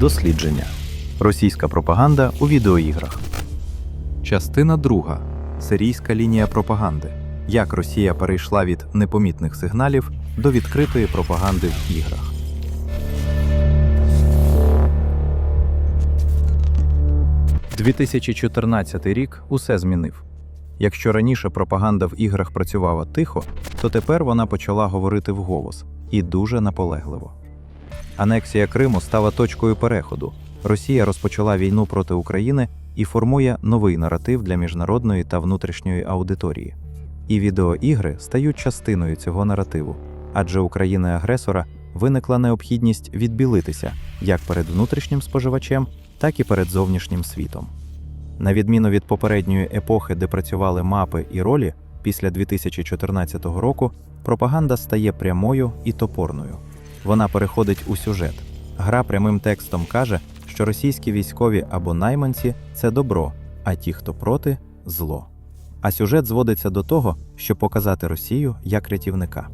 Дослідження. Російська пропаганда у відеоіграх. Частина 2. Сирійська лінія пропаганди. Як Росія перейшла від непомітних сигналів до відкритої пропаганди в іграх. – 2014 рік усе змінив. Якщо раніше пропаганда в іграх працювала тихо, то тепер вона почала говорити вголос і дуже наполегливо. Анексія Криму стала точкою переходу. Росія розпочала війну проти України і формує новий наратив для міжнародної та внутрішньої аудиторії. І відеоігри стають частиною цього наративу, адже у країни-агресора виникла необхідність відбілитися як перед внутрішнім споживачем, так і перед зовнішнім світом. На відміну від попередньої епохи, де працювали мапи і ролі, після 2014 року пропаганда стає прямою і топорною. Вона переходить у сюжет. Гра прямим текстом каже, що російські військові або найманці це добро, а ті, хто проти зло. А сюжет зводиться до того, щоб показати Росію як рятівника.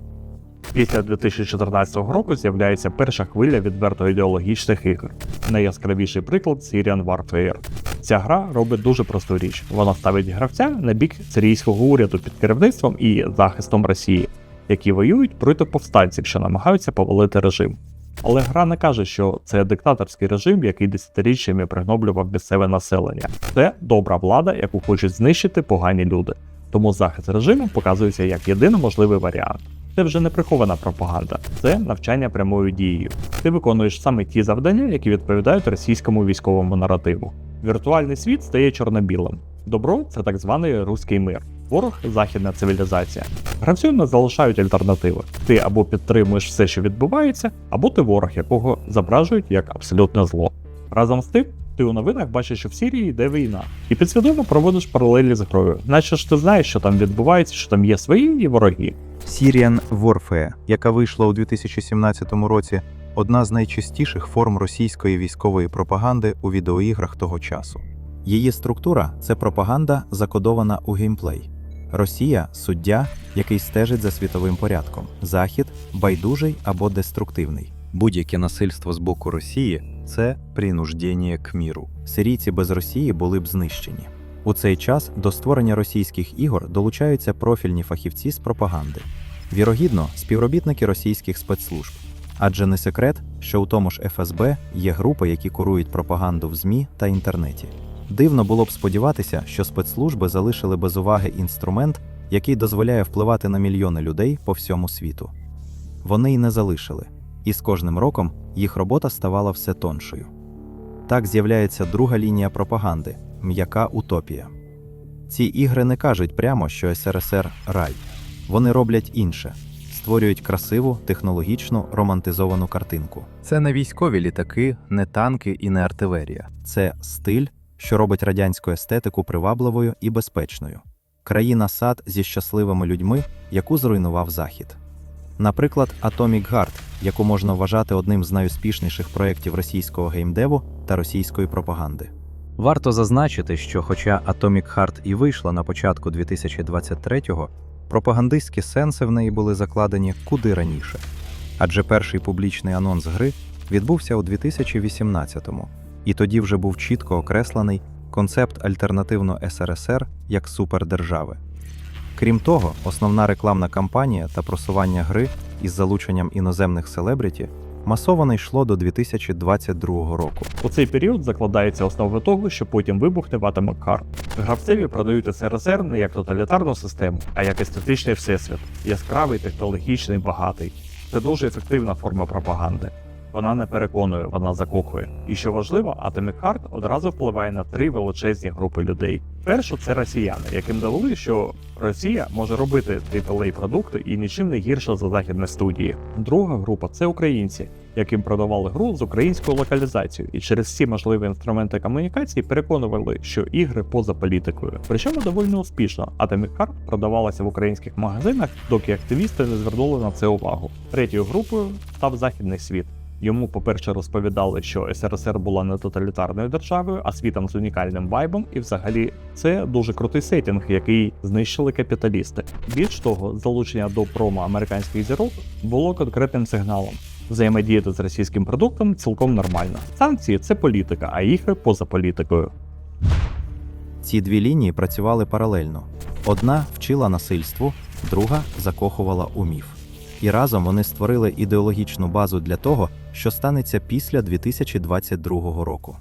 Після 2014 року з'являється перша хвиля відверто ідеологічних ігор. Найяскравіший приклад Syrian Warfare. Ця гра робить дуже просту річ. Вона ставить гравця на бік сирійського уряду під керівництвом і захистом Росії, які воюють проти повстанців, що намагаються повалити режим. Але гра не каже, що це диктаторський режим, який десятиріччями пригноблював місцеве населення. Це добра влада, яку хочуть знищити погані люди. Тому захист режиму показується як єдиний можливий варіант. Це вже не прихована пропаганда, це навчання прямою дією. Ти виконуєш саме ті завдання, які відповідають російському військовому наративу. Віртуальний світ стає чорно-білим. Добро це так званий руський мир. Ворог західна цивілізація. Гравцю не залишають альтернативи. Ти або підтримуєш все, що відбувається, або ти ворог, якого зображують як абсолютне зло. Разом з тим, ти у новинах бачиш, що в Сірії йде війна, і підсвідомо проводиш паралелі з грою. Наче ж ти знаєш, що там відбувається, що там є свої і вороги. Syrian Warfare, яка вийшла у 2017 році, одна з найчастіших форм російської військової пропаганди у відеоіграх того часу. Її структура це пропаганда, закодована у геймплей. Росія суддя, який стежить за світовим порядком, Захід байдужий або деструктивний. Будь-яке насильство з боку Росії це принуждення к міру. Сирійці без Росії були б знищені. У цей час до створення російських ігор долучаються профільні фахівці з пропаганди. Вірогідно, співробітники російських спецслужб. Адже не секрет, що у тому ж ФСБ є групи, які курують пропаганду в ЗМІ та інтернеті. Дивно було б сподіватися, що спецслужби залишили без уваги інструмент, який дозволяє впливати на мільйони людей по всьому світу. Вони й не залишили, і з кожним роком їх робота ставала все тоншою. Так з'являється друга лінія пропаганди м'яка утопія. Ці ігри не кажуть прямо, що СРСР рай. Вони роблять інше створюють красиву, технологічну, романтизовану картинку. Це не військові літаки, не танки і не артилерія. Це стиль, що робить радянську естетику привабливою і безпечною. Країна сад зі щасливими людьми, яку зруйнував Захід. Наприклад, Atomic Heart, яку можна вважати одним з найуспішніших проєктів російського геймдеву та російської пропаганди. Варто зазначити, що, хоча Atomic Heart і вийшла на початку 2023-го, пропагандистські сенси в неї були закладені куди раніше. Адже перший публічний анонс гри відбувся у 2018-му, і тоді вже був чітко окреслений концепт альтернативно СРСР як супердержави. Крім того, основна рекламна кампанія та просування гри із залученням іноземних селебріті масово не йшло до 2022 року. У цей період закладаються основи того, що потім вибухне в. Гравцеві продають СРСР не як тоталітарну систему, а як естетичний всесвіт, яскравий, технологічний, багатий. Це дуже ефективна форма пропаганди. Вона не переконує, вона закохує. І що важливо, Atomic Heart одразу впливає на три величезні групи людей. Першу це росіяни, яким довели, що Росія може робити aaa продукти і нічим не гірше за західні студії. Друга група це українці, яким продавали гру з українською локалізацією, і через всі можливі інструменти комунікації переконували, що ігри поза політикою. Причому доволі успішно. Atomic Heart продавалася в українських магазинах, доки активісти не звернули на це увагу. Третьою групою став західний світ. Йому, по-перше, розповідали, що СРСР була не тоталітарною державою, а світом з унікальним вайбом, і взагалі це дуже крутий сетінг, який знищили капіталісти. Більш того, залучення до промо американських зірок було конкретним сигналом. Взаємодіяти з російським продуктом цілком нормально. Санкції це політика, а ігри поза політикою. Ці дві лінії працювали паралельно. Одна вчила насильству, друга закохувала у міф. І разом вони створили ідеологічну базу для того, що станеться після 2022 року.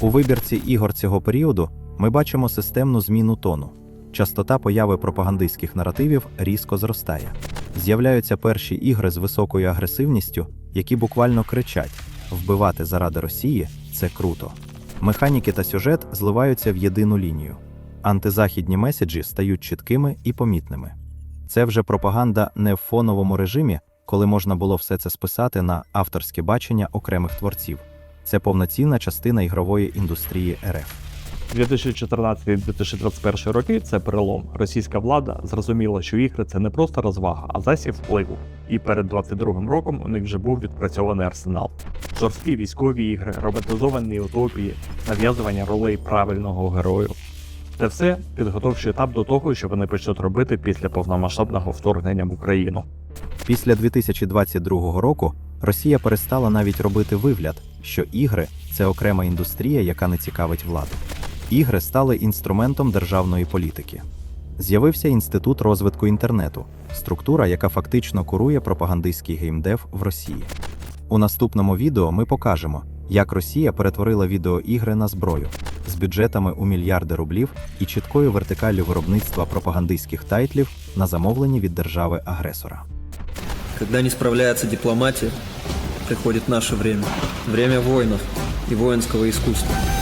У вибірці ігор цього періоду ми бачимо системну зміну тону. Частота появи пропагандистських наративів різко зростає. З'являються перші ігри з високою агресивністю, які буквально кричать: вбивати заради Росії це круто. Механіки та сюжет зливаються в єдину лінію. Антизахідні меседжі стають чіткими і помітними. Це вже пропаганда не в фоновому режимі, коли можна було все це списати на авторське бачення окремих творців. Це повноцінна частина ігрової індустрії РФ. 2014-2021 роки це перелом. Російська влада зрозуміла, що ігри це не просто розвага, а засіб впливу. І перед 22-м роком у них вже був відпрацьований арсенал. Жорсткі військові ігри, роботизовані утопії, нав'язування ролей правильного герою. Це все підготовчий етап до того, що вони почнуть робити після повномасштабного вторгнення в Україну. Після 2022 року Росія перестала навіть робити вигляд, що ігри це окрема індустрія, яка не цікавить владу. Ігри стали інструментом державної політики. З'явився інститут розвитку інтернету, структура, яка фактично курує пропагандистський геймдев в Росії. У наступному відео ми покажемо, як Росія перетворила відеоігри на зброю з бюджетами у мільярди рублів і чіткою вертикаллю виробництва пропагандистських тайтлів на замовлені від держави-агресора. Когда не справляется дипломатия, приходит наше время. Время воинов и воинского искусства.